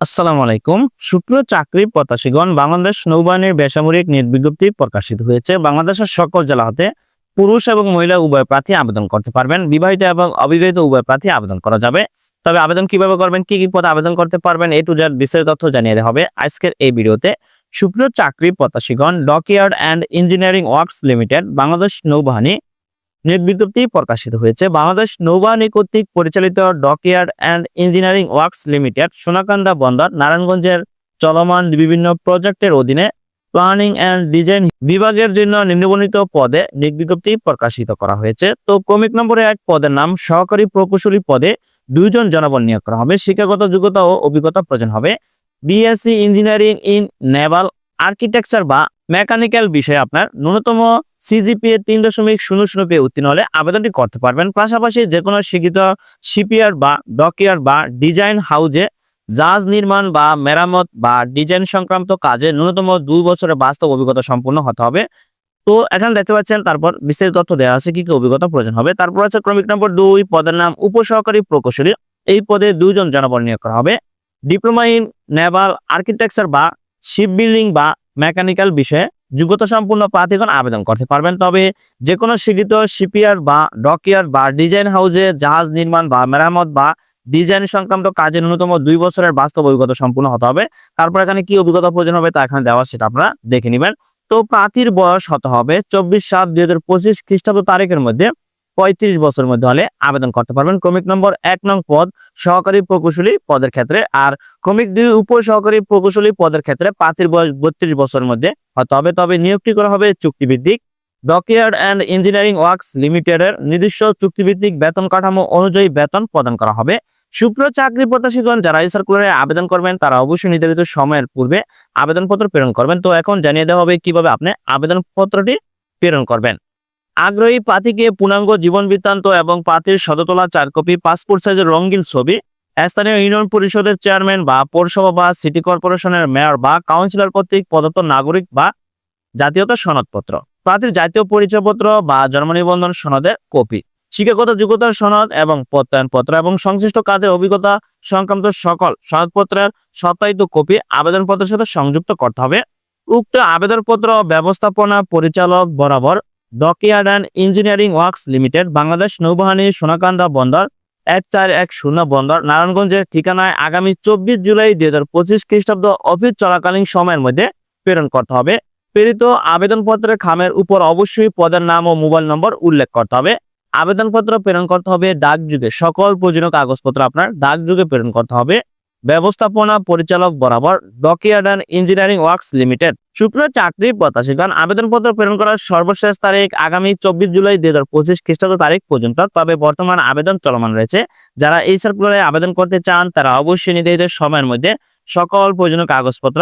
আসসালামু আলাইকুম। সুপ্রিয় চাকরি প্রত্যাশীগণ, বাংলাদেশ নৌবাহিনীর বেসামরিক নিয়োগ বিজ্ঞপ্তি প্রকাশিত হয়েছে। বাংলাদেশের সকল জেলা হতে পুরুষ এবং মহিলা উভয় প্রার্থী আবেদন করতে পারবেন। বিবাহিত এবং অবিবাহিত উভয় প্রার্থী আবেদন করা যাবে। তবে আবেদন কীভাবে করবেন, কি কি পদে আবেদন করতে পারবেন, এ টু জেড বিস্তারিত তথ্য জানিয়ে দেওয়া হবে আজকের এই ভিডিওতে। সুপ্রিয় চাকরি প্রত্যাশীগণ dockyard and engineering works limited, Bangladesh নৌবাহিনী নিয়োগ বিজ্ঞপ্তি প্রকাশিত হয়েছে। বাংলাদেশ নৌবাহিনী কর্তৃক পরিচালিত dockyard and engineering works limited, Sonakanda বন্দর, নারায়ণগঞ্জের চলমান বিভিন্ন প্রজেক্টের অধীনে প্ল্যানিং অ্যান্ড ডিজাইন বিভাগের জন্য নিম্নবর্ণিত পদে নিয়োগ বিজ্ঞপ্তি প্রকাশিত করা হয়েছে। তো ক্রমিক নম্বরে এক পদের নাম, সহকারী প্রকৌশলী পদে দুইজন জনবল নিয়োগ করা হবে। শিক্ষাগত যোগ্যতা ও অভিজ্ঞতা প্রয়োজন হবে। BSc engineering in naval architecture বা মেকানিক্যাল বিষয়ে আপনার ন্যূনতম সিজিপিএ তিন দশমিক শূন্য শূন্য পেয়ে উত্তীর্ণ হলে আবেদনটি করতে পারবেন। পাশাপাশি যে কোনো শিক্ষিত শিপিয়ার বা ডকিয়ার বা ডিজাইন হাউজে জাহাজ নির্মাণ বা মেরামত বা ডিজাইন সংক্রান্ত কাজে ন্যূনতম দুই বছরের বাস্তব অভিজ্ঞতা সম্পূর্ণ হতে হবে। তো এখানে দেখতে পাচ্ছেন, তারপর বিস্তারিত তথ্য দেওয়া আছে, কি কি অভিজ্ঞতা প্রয়োজন হবে। তারপর আছে ক্রমিক নম্বর দুই, পদের নাম উপসহকারী প্রকৌশলী। এই পদে দুইজন জনবল নিয়োগ করা হবে। ডিপ্লোমা ইন নেভাল আর্কিটেকচার বা শিপ বিল্ডিং বা মেকানিক্যাল বিষয়ে যোগ্যতা সম্পূর্ণ প্রার্থীগণ আবেদন করতে পারবেন। তবে যে কোনো স্বীকৃত শিপিয়ার বা ডকিয়ার বা ডিজাইন হাউসে জাহাজ নির্মাণ বা মেরামত বা ডিজাইন সংক্রান্ত কাজে ন্যূনতম দুই বছরের বাস্তব অভিজ্ঞতা সম্পূর্ণ হতে হবে। তারপর এখানে কি অভিজ্ঞতা প্রয়োজন হবে তা এখানে দেওয়া সেটা আপনারা দেখে নেবেন। তো প্রার্থীর বয়স হতে হবে চব্বিশ সাত দুই হাজার পঁচিশ খ্রিস্টাব্দ তারিখের মধ্যে। পঁয়ত্রিশ বছরের মধ্যে হলে আবেদন করতে পারবেন। ক্রমিক নম্বর এক নং পদ, সহকারী প্রকৌশলী পদের ক্ষেত্রে। আর ক্রমিক দুই উপ সহকারী প্রকৌশলী পদের ক্ষেত্রে প্রার্থীর বয়স বত্রিশ বছরের মধ্যে হতে হবে। তবে নিয়োগটি করা হবে চুক্তিভিত্তিক। ডকইয়ার্ড অ্যান্ড ইঞ্জিনিয়ারিং ওয়ার্কস লিমিটেডের নিজস্ব চুক্তিভিত্তিক বেতন কাঠামো অনুযায়ী বেতন প্রদান করা হবে। শুক্র চাকরি প্রত্যাশীগণ যারা এই সার্কুলারে আবেদন করবেন, তারা অবশ্যই নির্ধারিত সময়ের পূর্বে আবেদনপত্র প্রেরণ করবেন। তো এখন জানিয়ে দেওয়া হবে কীভাবে আপনি আবেদনপত্রটি প্রেরণ করবেন। আগ্রহী প্রার্থীকে পূর্ণাঙ্গ জীবন বৃত্তান্ত এবং প্রার্থীর শততলা চার কপি পাসপোর্ট সাইজের রঙিন ছবি। স্থানীয় ইউনিয়ন পরিষদের চেয়ারম্যান বা পৌরসভা বা সিটি কর্পোরেশনের মেয়র বা কাউন্সিলর কর্তৃক প্রদত্ত নাগরিক বা জাতীয়তা সনদপত্র। প্রার্থীর জাতীয় পরিচয়পত্র বা জন্ম নিবন্ধন সনদের কপি। শিক্ষাগত যোগ্যতার সনদ এবং প্রত্যয়নপত্র এবং সংশ্লিষ্ট কাজের অভিজ্ঞতা সংক্রান্ত সকল সনদপত্রের সত্যায়িত কপি আবেদনপত্রের সাথে সংযুক্ত করতে হবে। উক্ত আবেদনপত্র ব্যবস্থাপনা পরিচালক বরাবর dockyard and engineering works limited Bangladesh নৌবাহিনী সোনাকান্দা বন্দর এক চার এক শূন্য বন্দর নারায়ণগঞ্জের ঠিকানায় আগামী চব্বিশ জুলাই দুই হাজার পঁচিশ খ্রিস্টাব্দ অফিস চলাকালীন সময়ের মধ্যে প্রেরণ করতে হবে। প্রেরিত আবেদনপত্রের খামের উপর অবশ্যই পদের নাম ও মোবাইল নম্বর উল্লেখ করতে হবে। আবেদনপত্র প্রেরণ করতে হবে ডাক যুগে সকল প্রয়োজনীয় কাগজপত্র আপনার ডাক যুগে প্রেরণ করতে হবে। ব্যবস্থাপনা পরিচালক বরাবর dockyard and engineering works limited সুপ্রিয় চাকরি প্রত্যাশীগণ আবেদনপত্র প্রেরণ করার সর্বশেষ তারিখ আগামী চব্বিশ জুলাই দুই হাজার পঁচিশ খ্রিস্টাব্দ তারিখ পর্যন্ত, তবে বর্তমান আবেদন চলমান রয়েছে। যারা এই সার্কুলারে আবেদন করতে চান, তারা অবশ্যই নির্ধারিত সময়ের মধ্যে সকল প্রয়োজনীয় কাগজপত্র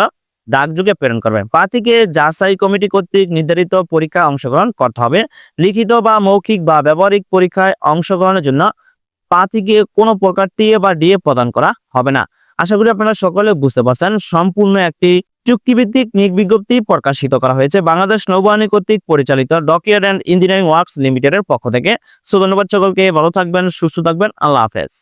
ডাকযোগে প্রেরণ করবেন প্রার্থীকে যাচাই কমিটি কর্তৃক নির্ধারিত পরীক্ষায় অংশগ্রহণ করতে হবে। লিখিত বা মৌখিক বা ব্যবহারিক পরীক্ষায় অংশগ্রহণের জন্য প্রার্থীকে কোনো প্রকার টিএ বা ডিএ প্রদান করা হবে না। আশা করি আপনারা সকলে বুঝতে পারছেন, সম্পূর্ণ একটি চুক্তিভিত্তিক নিয়োগ বিজ্ঞপ্তি প্রকাশিত করা হয়েছে বাংলাদেশ নৌবাহিনী কর্তৃক পরিচালিত ডকইয়ার্ড অ্যান্ড ইঞ্জিনিয়ারিং ওয়ার্কস লিমিটেডের পক্ষ থেকে। সো ধন্যবাদ সকলকে, ভালো থাকবেন, সুস্থ থাকবেন, আল্লাহ হাফেজ।